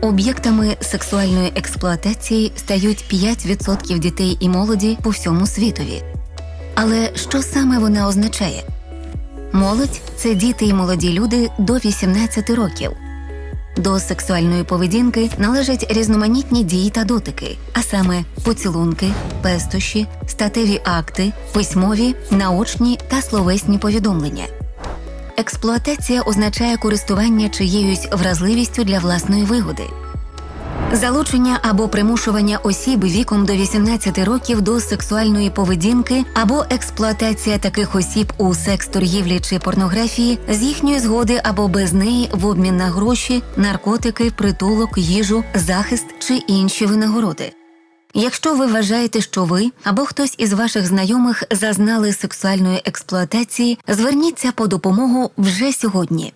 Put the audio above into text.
Об'єктами сексуальної експлуатації стають 5% дітей і молоді по всьому світові. Але що саме вона означає? Молодь це діти і молоді люди до 18 років. До сексуальної поведінки належать різноманітні дії та дотики, а саме поцілунки, пестощі, статеві акти, письмові, наочні та словесні повідомлення. Експлуатація означає користування чиєюсь вразливістю для власної вигоди. Залучення або примушування осіб віком до 18 років до сексуальної поведінки або експлуатація таких осіб у секс-торгівлі чи порнографії з їхньої згоди або без неї в обмін на гроші, наркотики, притулок, їжу, захист чи інші винагороди. Якщо ви вважаєте, що ви або хтось із ваших знайомих зазнали сексуальної експлуатації, зверніться по допомогу вже сьогодні.